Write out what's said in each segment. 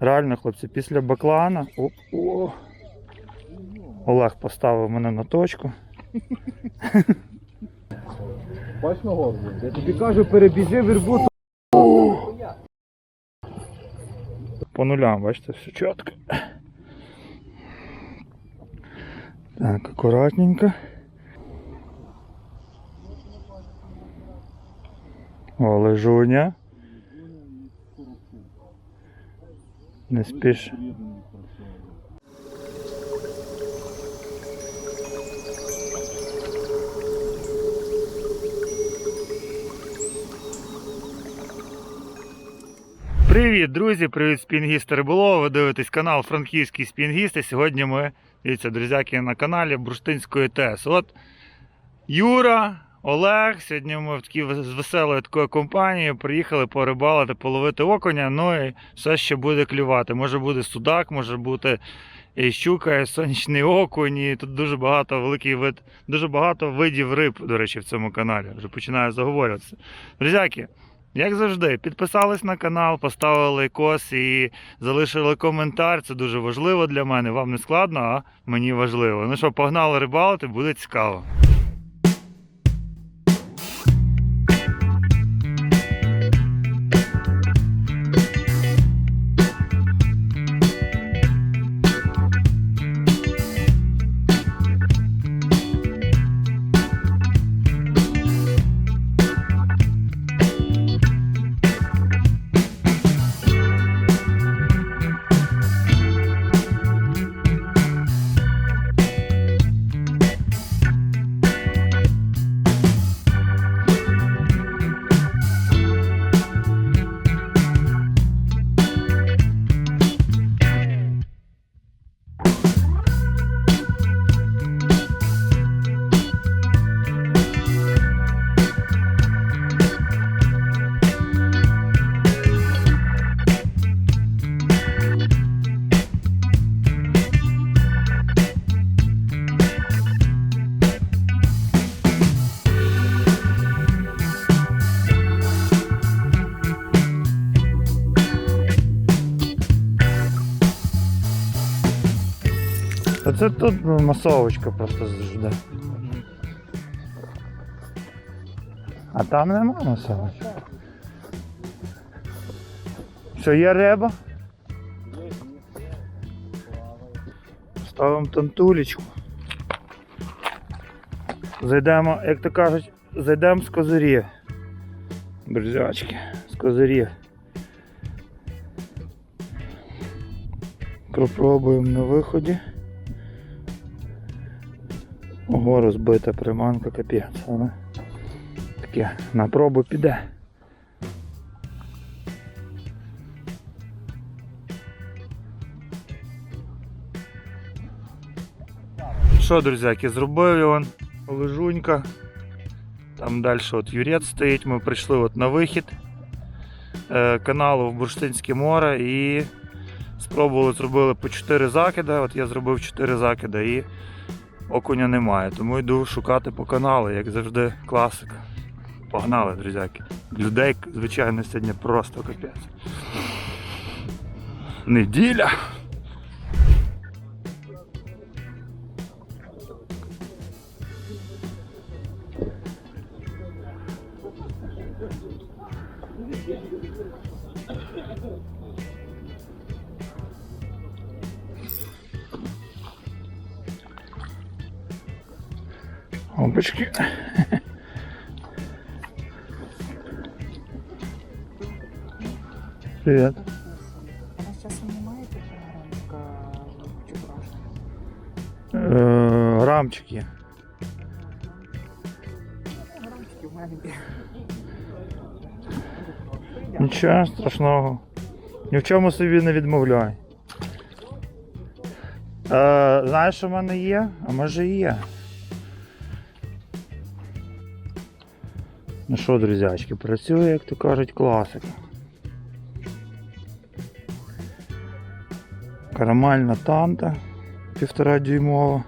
Реально, хлопці, після баклана. Оп, о. Олег поставив мене на точку. Бач на горбу. Я тобі кажу, перебіжи вербу. По нулям, бачите, все чітко. Так, акуратненько. О, лежуня. Не спіш. Привіт, друзі! Привіт, спінгісти риболова. Ви дивитесь канал Франківський спінгіст. Сьогодні ми, дивіться, друзяки, на каналі Бурштинської ТЕС. От Юра, Олег. Сьогодні ми в такій з веселою такою компанією приїхали порибалити, половити окуня. Ну і все ще буде клювати. Може буде судак, може бути і щука, і сонячний окунь. І тут дуже багато великий вид, дуже багато видів риб, до речі, в цьому каналі. Вже починаю заговорюватися. Друзяки. Як завжди, підписались на канал, поставили лайкос і залишили коментар. Це дуже важливо для мене. Вам не складно, а мені важливо. Ну що, погнали рибалити, буде цікаво. Це тут ну, масовочка просто жде. А там нема масовочки. Що є риба? Ставимо тантулечку. Зайдемо, як то кажуть, зайдемо з козирів. Друзячки, з козирів. Попробуємо на виході. Ого, розбита приманка, капець, але таке на пробу піде. Що, друзяки, зробив його лежунька. Там далі от юрець стоїть. Ми прийшли от на вихід е, каналу в Бурштинське море і спробували зробили по 4 закиди. От я зробив 4 закиди і окуня немає. Тому йду шукати по каналу, як завжди, класика. Погнали, друзяки. Людей, звичайно, сьогодні просто капець. Неділя. Привет. У нас часом немає Е, Рамчик. Рамчики в мене. Нічого страшного. Ні в чому собі не відмовляй. Е, знаєш, що в мене є? А може є. Ну що, друзячки, працює, як то кажуть, класика. Карамельна танта півтора дюймова.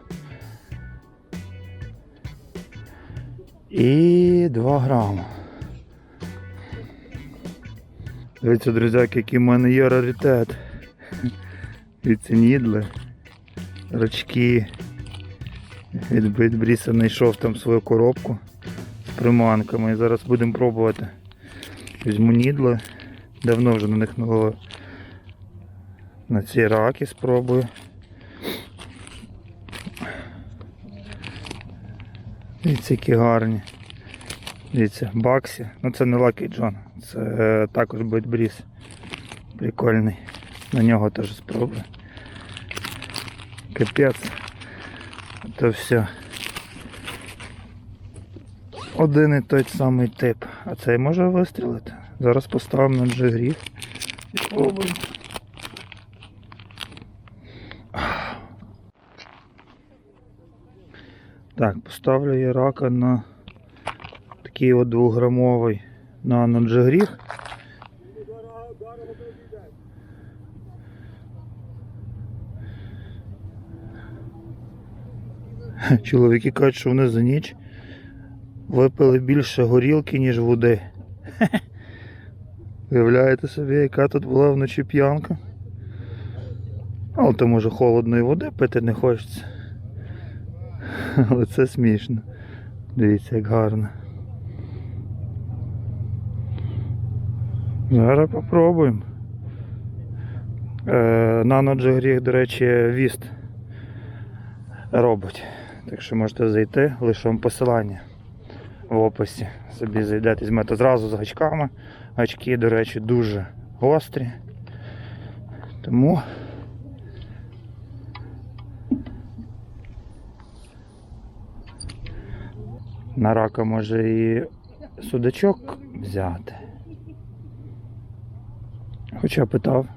І 2 грама. Дивіться, друзяки, який в мене є раритет. Від нідли, рачки. Від Бейтбріса знайшов там свою коробку з приманками. І зараз будемо пробувати. Візьму нідли. Давно вже на них не ловив. На ці раки спробую. Дивіться, які гарні. Дивіться, Баксі. Ну це не Lucky John, це е, також Бейтбріс. Прикольний. На нього теж спробую. Капець. Це все. Один і той самий тип. А цей може вистрілити. Зараз поставимо на джигріг і спробуємо. Так, поставлю я рака на такий от двограмовий наноджигріг. Чоловіки кажуть, що вони за ніч випили більше горілки, ніж води. Уявляєте собі, яка тут була вночі п'янка? Але то може холодної води пити не хочеться. Але це смішно. Дивіться, як гарно. Зараз попробуємо. Е, Наноджигріг, до речі, віст робить. Так що можете зайти, лише вам посилання в описі. Собі зайдете, візьмете зразу з гачками. Гачки, до речі, дуже гострі. Тому на рака може і судачок взяти. Хоча питав,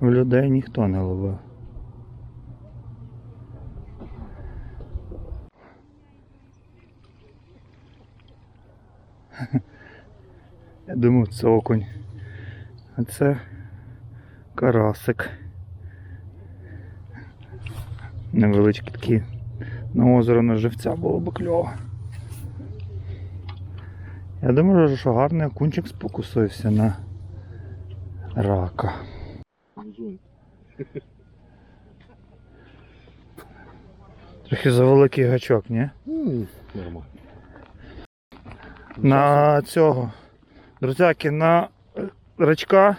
в людей ніхто не ловив. Я думав, це окунь. А це карасик. Невеличкі такі. На озеро на живця було б кльово. Я думаю, що гарний окунчик спокусився на рака. Трохи завеликий гачок, ні? Нормально. На цього. Друзяки, на рачка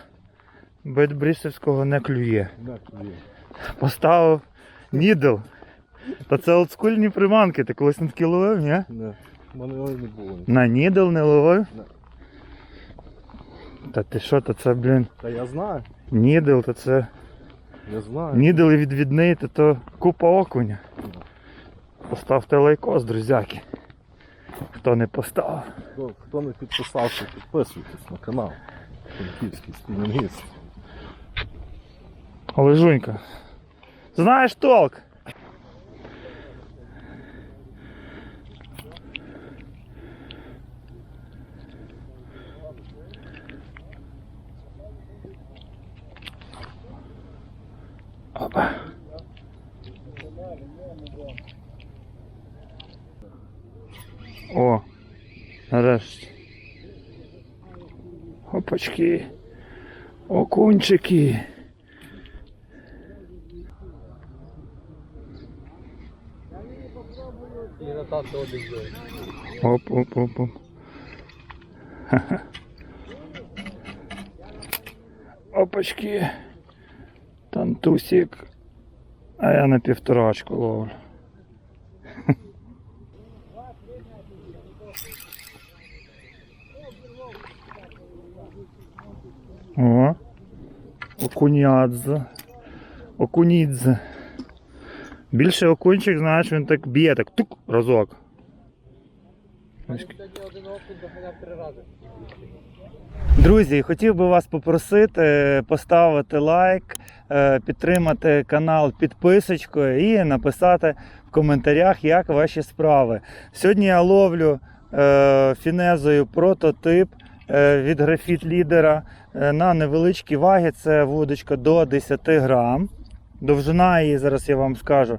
бетбрісівського не клює. Клює. Поставив нідл. Та це олдскульні приманки, ти колись на такі ловив, ні? Його не було. На нідл не ловив? Не. Та ти що, то це, блін, Та я знаю. нідл, то це. Я знаю. Нідл і відвідний, то то купа окуня. Поставте лайкос, друзяки. Хто не поставив. Хто, хто не підписався, підписуйтесь на канал. Франківський спінінгіст. Олежунька. Знаєш толк? Опа. О, нарешті. Опачки. Окунчики. Оп, оп, оп, оп. Ха-ха. Опачки. Тантусик. А я на півторачку ловлю. О. Окунядзе. Окунідзе. Більше окунчик, знаєш, він так б'є, так тук разок. Друзі, хотів би вас попросити поставити лайк, е, підтримати канал підписочкою і написати в коментарях, як ваші справи. Сьогодні я ловлю е, фінезою прототип е, від графіт лідера е, на невеличкі ваги. Це вудочка до 10 грам. Довжина її, зараз я вам скажу,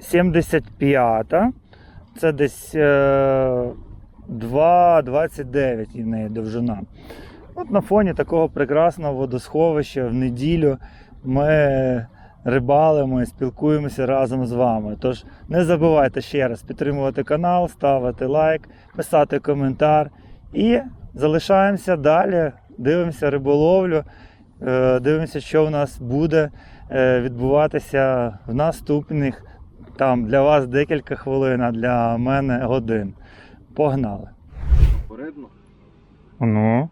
75. Це десь е, 2,29 і в неї довжина. От на фоні такого прекрасного водосховища в неділю ми рибалимо і спілкуємося разом з вами. Тож не забувайте ще раз підтримувати канал, ставити лайк, писати коментар і залишаємося далі. Дивимося риболовлю, е, дивимося, що в нас буде е, відбуватися в наступних там для вас декілька хвилин, а для мене годин. Погнали! Поридно. Ну.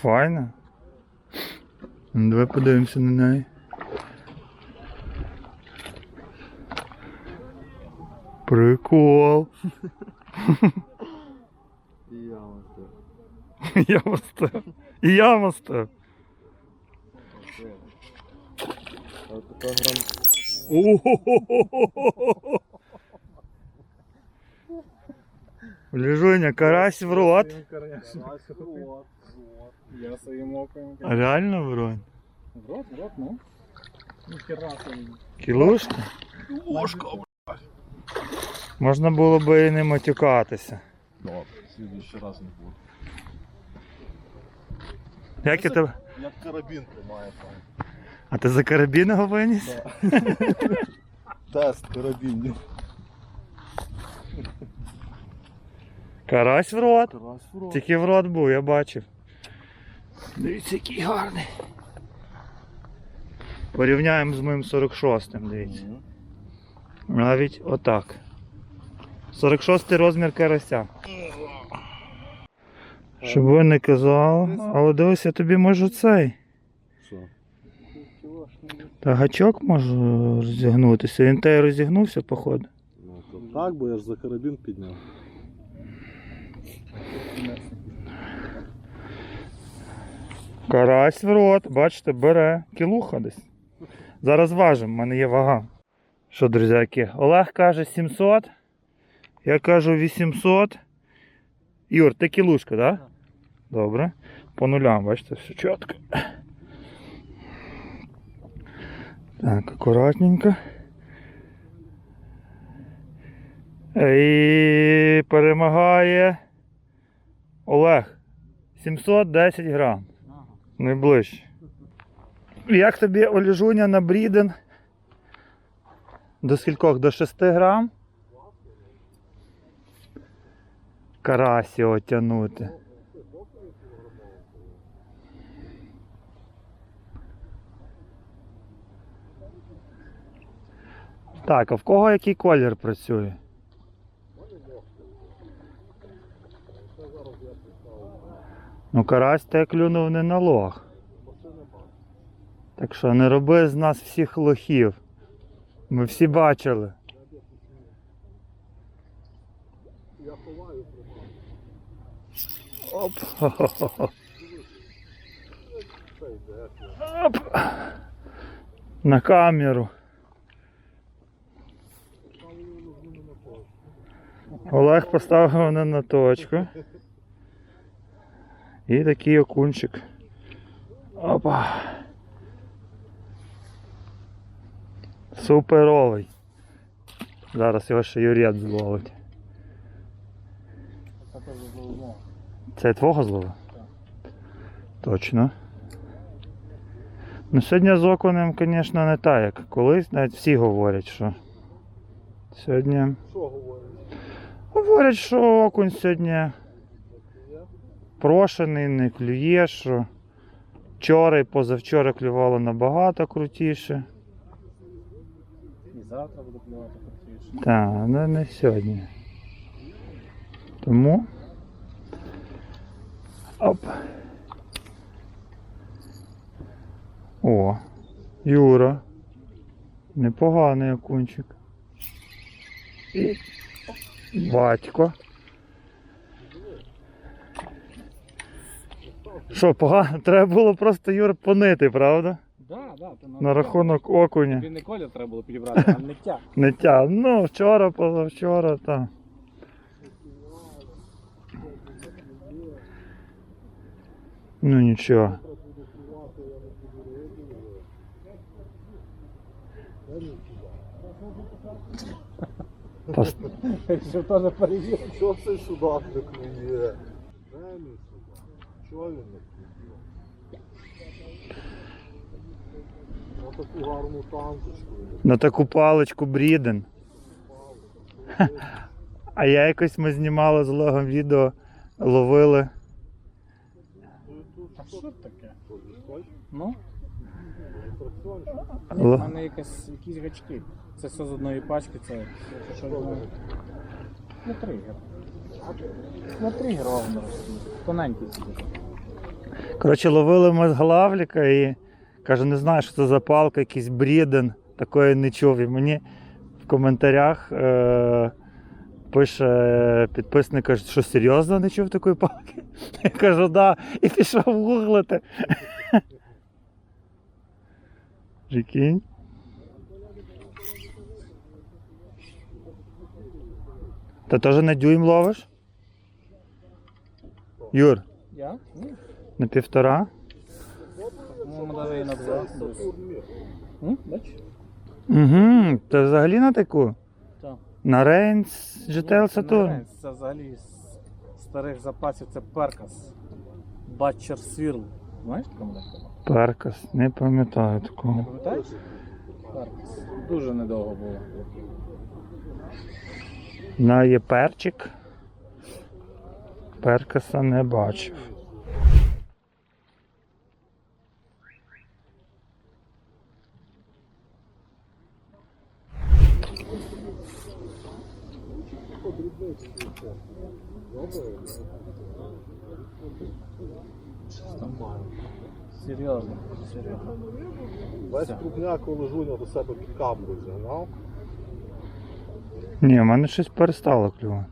Файно. Ну, Давай подивимося на неї. Прикол. І я так. І я така грам О-хо-хо-хо-хо-хо. Карась в рот. Я своим оком. А Реально в рот? В рот, в рот, ну. Собі. Кілушка? ложка. Можна було би і не матюкатися. Добре, слідуючий раз не буде. Як я тебе. Як карабін тримає там. А ти за карабін його виніс? Тест карабінів. Карась в рот. Карась в рот. Тільки в рот був, я бачив. Дивіться, який гарний. Порівняємо з моїм 46-м, дивіться. Навіть отак. 46-й розмір карася. Щоб ви не казали, але дивись, я тобі можу цей. Що? Та гачок можу розігнутися. Він те й розігнувся, походу. Ну, то так, бо я ж за карабін підняв. Карась в рот, бачите, бере. Кілуха десь. Зараз важимо, в мене є вага. Що, друзяки, Олег каже 700. Я кажу 800. Юр, ти кілушка, так? Да? Добре. По нулям, бачите, все чітко. Так, акуратненько. І перемагає Олег. 710 грам. Найближче. Як тобі Оліжуня на бріден? До скількох? До 6 грам? Карасі отягнути. Так, а в кого який колір працює? Ну, карась те клюнув не на лох. Так що не роби з нас всіх лохів. Ми всі бачили. Оп. Хо-хо-хо. Оп. На камеру. Олег поставив мене на точку. І такий окунчик. Опа. Суперовий. Зараз його ще Юрець зловить. Це. Твого злова? Точно. Ну сьогодні з окунем, звісно, не так, як колись. Навіть всі говорять, що. Сьогодні. Що говориш? Говорять, що окунь сьогодні прошений, не клює, що вчора і позавчора клювало набагато крутіше. І завтра буду плювати крутіше. Так, ну не сьогодні. Тому. Оп. О, Юра. Непоганий окунчик. І батько. Що, погано? Треба було просто Юр понити, правда? Да, да, то На рахунок окуня. Він не колір треба було підібрати, а не тя. Ну, вчора, позавчора, так. Ну нічого. Та с- Щоб теж перевірити. Що цей судак не клює? Де мій судак? Чого він не клює? На таку гарну танчечку. На таку паличку бріден. А я якось ми знімали з Олегом відео, ловили. А що таке? Ну, у мене якісь гачки. Це все з одної пачки, це. Ну, тригер. Ну, тригер ровно. Тоненький собі. Коротше, ловили ми з Главліка і каже, не знаю, що це за палка, якийсь бріден, такої не чув. І мені в коментарях е- пише підписник, каже, що серйозно не чув такої палки? Я кажу, да, і пішов гуглити. Прикинь. Ти теж на дюйм ловиш? Юр, Я? Ні. на півтора? Ну, навіть на два. Бачиш? Угу, це взагалі на таку? Так. На Рейнс Ні, GTL не Saturn. Рейнс, Це взагалі з старих запасів це перкас. Батчер Свірл. Знаєш таку модель? Перкас, не пам'ятаю Не такого. пам'ятаєш? Перкас. Дуже недовго було. На є перчик. Перкаса не бачив. Серйозно, серйозно. Весь крупняк лежуня до себе під камеру зігнав. Ні, в мене щось перестало клювати.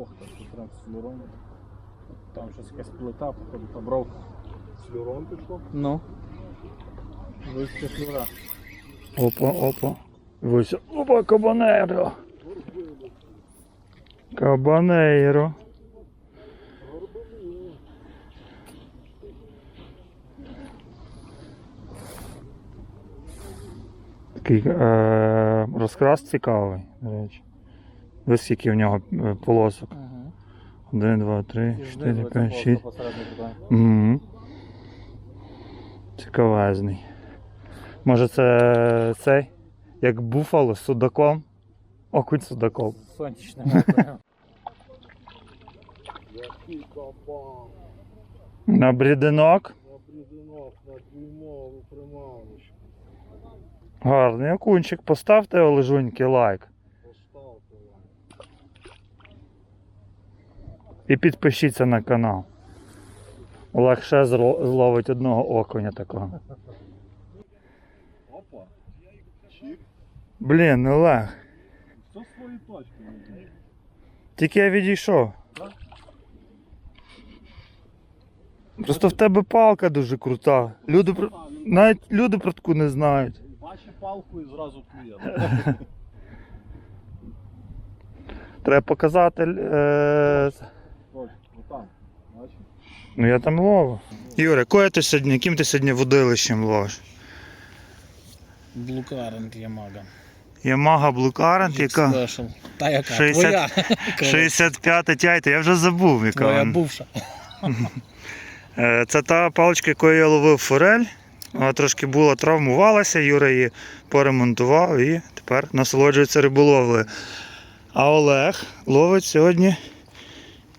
Ох, так тут прям з. Там щось якась плита, походу, побрав. Слюрон пішло. Ну. Вище флюра. Опа, опа. Ось, опа, кабанеро. Кабанейро. Такий е, розкрас цікавий, до речі. Ось скільки в нього е, полосок. Ага. 1, 2, 3, І 4, знизу 5, 6. просто посередині туди. Угу. Цікавезний. Може це цей? Як буфало з судаком? Окунь судаком. Сонячним окунем. Який кабан. На брідинок. На брідинок, на дюймову приманочку. Гарний окунчик. Поставте Олежуньки лайк. І підпишіться на канал. Зро- зловить одного окуня такого. Опа. Блін, Олег. Все свої точки Тільки я відійшов. Просто в тебе палка дуже крута. Люди про... навіть люди про таку не знають. Палку і зразу клює. Треба показати. Е... Ну я там ловив. Юре, кое ти сьогодні, яким ти сьогодні водилищем ловиш? Блукарент Ямага. Ямага Current, яка. Та яка? 60 Твоя. 65 тяйта, я вже забув, яка. Твоя бувша. Е, Це та паличка, якою я ловив форель. Трошки була травмувалася, Юра її поремонтував і тепер насолоджується риболовлею. А Олег ловить сьогодні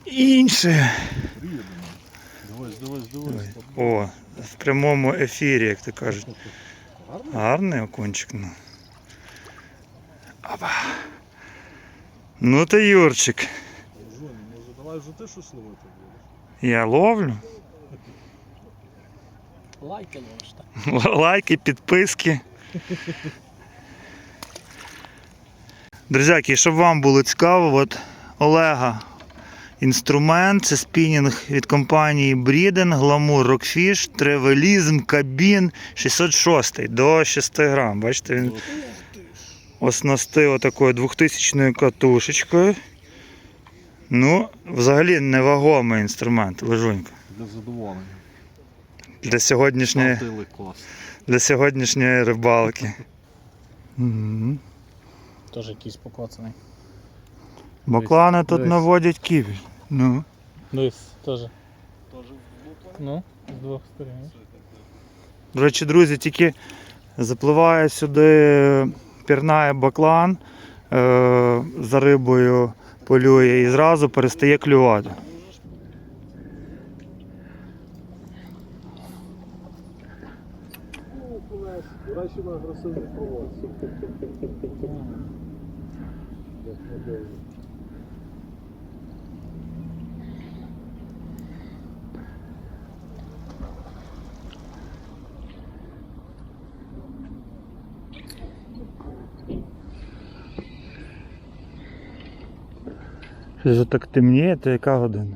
інше. Дивись, дивись, дивись. О, в прямому ефірі, як то кажуть. Гарний окунчик. Ну. Опа. Ну ти Юрчик. Давай вже ти щось ловити будеш? Я ловлю. Лайки так? Лайки, підписки. Друзяки, щоб вам було цікаво, от Олега інструмент, це спінінг від компанії Breeden, Glamour Rockfish, Trevelism, Cabin 606 до 6 грам. Бачите, він оснастив отакою 2000 катушечкою. Ну, взагалі невагомий інструмент, лежунька. Для задоволення. Для сьогоднішньої. Для сьогоднішньої рибалки. Теж якийсь покоцаний. Баклани тут наводять кіпіш. Ну. Дивись, теж. Тоже Ну, з двох сторін. До речі, друзі, тільки Запливає сюди, пірнає баклан, е, за рибою полює і зразу перестає клювати. Ж так темніє, то яка година?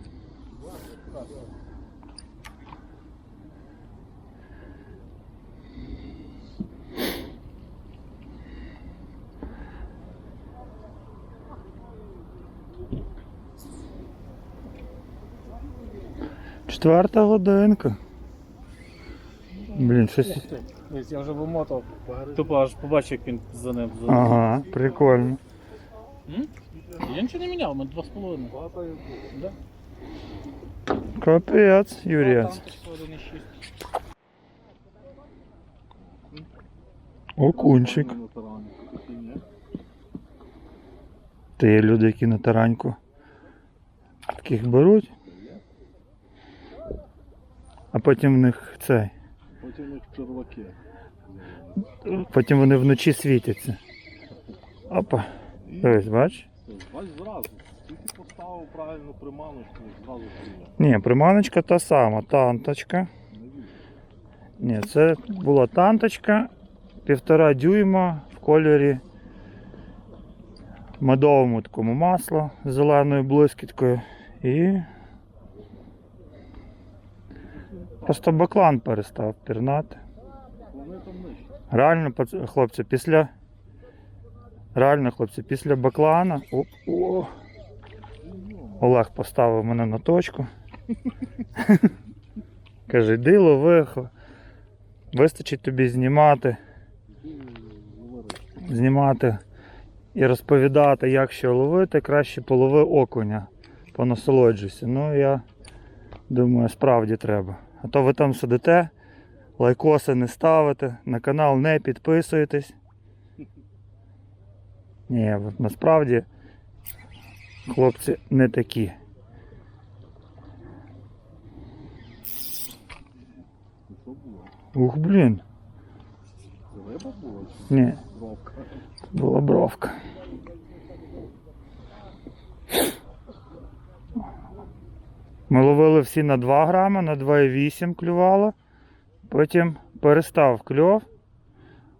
Четверта годинка. Блін, щось. Я вже вимотав. Тупо аж побачив, як він за ним. Ага, прикольно. М? Я нічого не міняв, два з половиною. Да? Капець, Юрієць. Там пішло 1,6. Окунчик. Та є люди, які на тараньку таких беруть. А потім в них цей. Потім їх черваки. Потім вони вночі світяться. Опа. Дивись, бач? Бач зразу. Тільки поставив правильну приманочку, зразу клює. Ні, приманочка та сама, танточка. Ні, це була танточка півтора дюйма в кольорі медовому такому масло з зеленою блискіткою і просто баклан перестав пірнати. Реально, хлопці, після. Реально, хлопці, після баклана. О, о, Олег поставив мене на точку. Каже, йди лови. Вистачить тобі знімати, знімати і розповідати, як що ловити, краще полови окуня. Понасолоджуйся. Ну я думаю, справді треба. А то ви там сидите, лайкоси не ставите, на канал не підписуєтесь. Ні, от насправді хлопці не такі. Ух, блін. Риба була Ні, бровка? була бровка. Ми ловили всі на 2 грама, на 2,8 клювало. Потім перестав кльов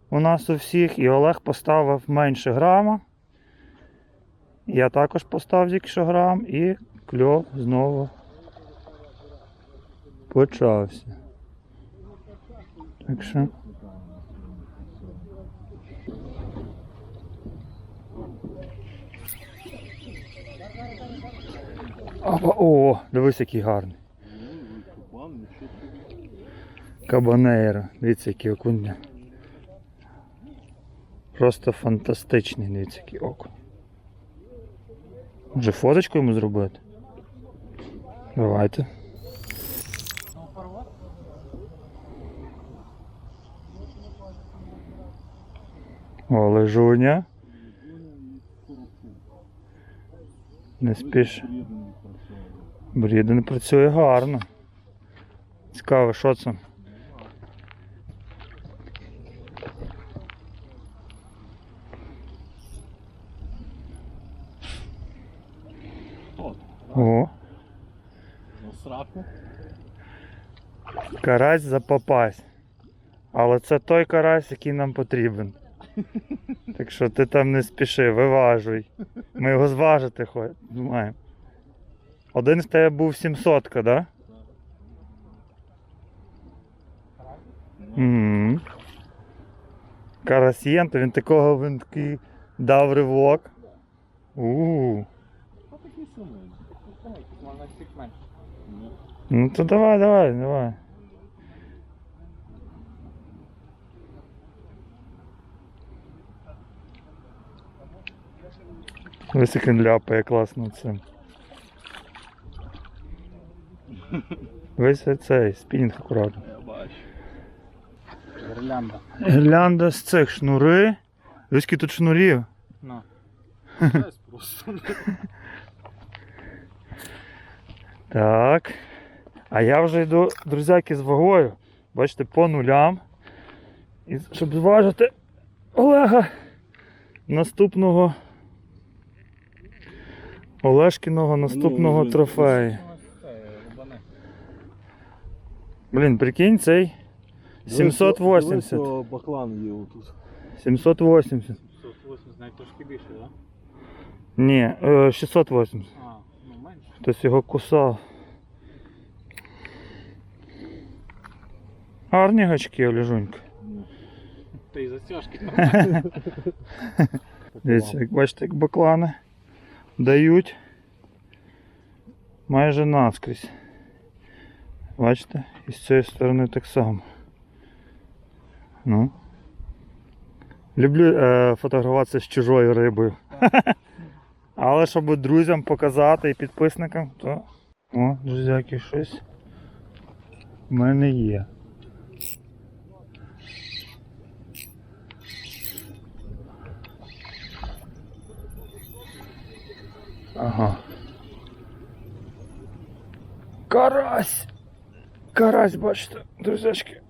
у нас у всіх, і Олег поставив менше грама. Я також поставив тільки що грам і кльов знову почався. Так що. Опа, о, дивись, який гарний. Кабан, нічого собі. Кабанейро. Дивіться, який окунь. Просто фантастичний, дивіться, який окунь. Може фоточку йому зробити? Давайте. О, лежуня. Не спіш. Бріден працює гарно. Цікаво, що це? От, О, на сраку. Карась за попасть. Але це той карась, який нам потрібен. Так що ти там не спіши, виважуй. Ми його зважити хо- маємо. Один з тебе був 700, так? Да? Угу. Карасьєн, то він такого він такий дав ривок. У. Та такий самий. Можна чуть менше. Ну то давай, давай, давай. Ось як він ляпає класно цим. Весь цей спінінг акуратно. Я бачу. гірлянда. Гірлянда з цих шнури. Ось скільки тут шнурів. Ну. Жесть просто. Так. А я вже йду, друзяки, з вагою. Бачите, по нулям. І щоб зважити Олега наступного. Олешкіного наступного ну, трофею. Блін, прикинь, цей 780. Дивись, о, баклан є отут. 780. 180, навіть трошки більше, так? Ні, е, 680. А, ну менше. Хтось його кусав. Гарні гачки, Олежунька. Та й застяжки. Дивіться, як бачите, як баклани дають майже наскрізь. Бачите? І з цієї сторони так само. Ну. Люблю е, фотографуватися з чужою рибою. Але щоб друзям показати і підписникам, то. О, друзяки, щось в мене є. Ага. Карась! Карась, бачите, друзячки.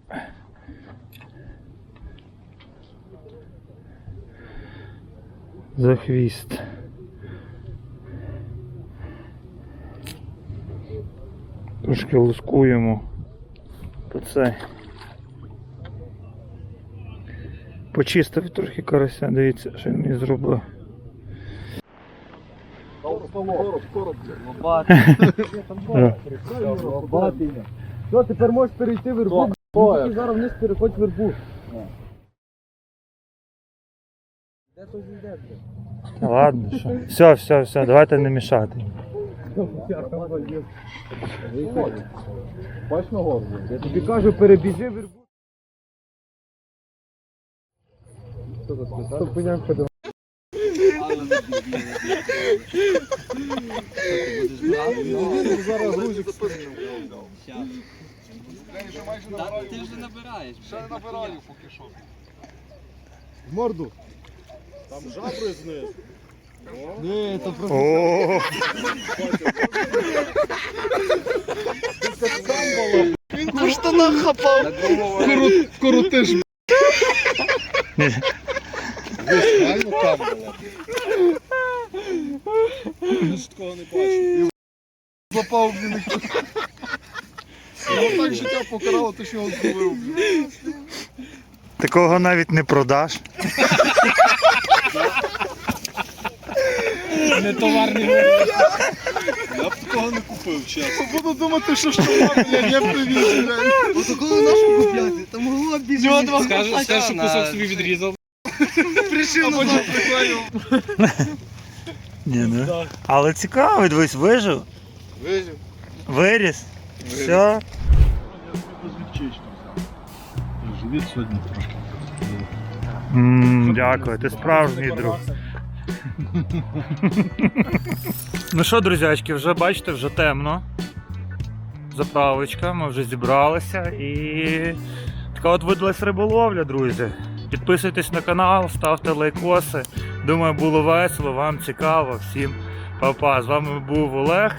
За хвіст. Трошки лускуємо по цей. Почистив трохи карася, дивіться, що він мені зробив. Короб, короб. Е. Що, тепер можеш перейти вербу? Стоя. І зараз вниз переходь вербу. Де то зійде? Ладно, що. Все, все, все, давайте не мішати. Бач на горбу. Я тобі кажу, перебіжи вербу. Стопиняк ходив. Зараз грузик Ти вже набираєш. Ще не набираю поки що. В морду. Там жабри знизу. Ні, то просто О, він по штанах. Реально там було. Я ж такого не бачив. Запав, блін. Його так життя покарало, ти що його зловив. такого навіть не продаш. Не товарний Я б такого не купив, чесно. Буду думати, що штука, блядь, я привіз, блядь. Ото коли нашу купляти, то могло б більше. Скажеш, скажеш, що кусок собі відрізав. Пришив на Потім. Ні, ну. Але цікаво, дивись, вижив, Вижив. виріс. Все. Живіт сьогодні трошки. дякую, ти справжній друг. Ну що, друзячки, вже бачите, вже темно. Заправочка, ми вже зібралися і така от видалась риболовля, друзі. Підписуйтесь на канал, ставте лайкоси. Думаю, було весело, вам цікаво. Всім па-па. З вами був Олег.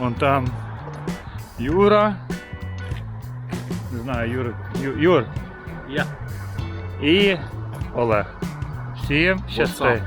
Вон там Юра. Не знаю, Юр. Ю- Юр. Я. І Олег. Всім щасти.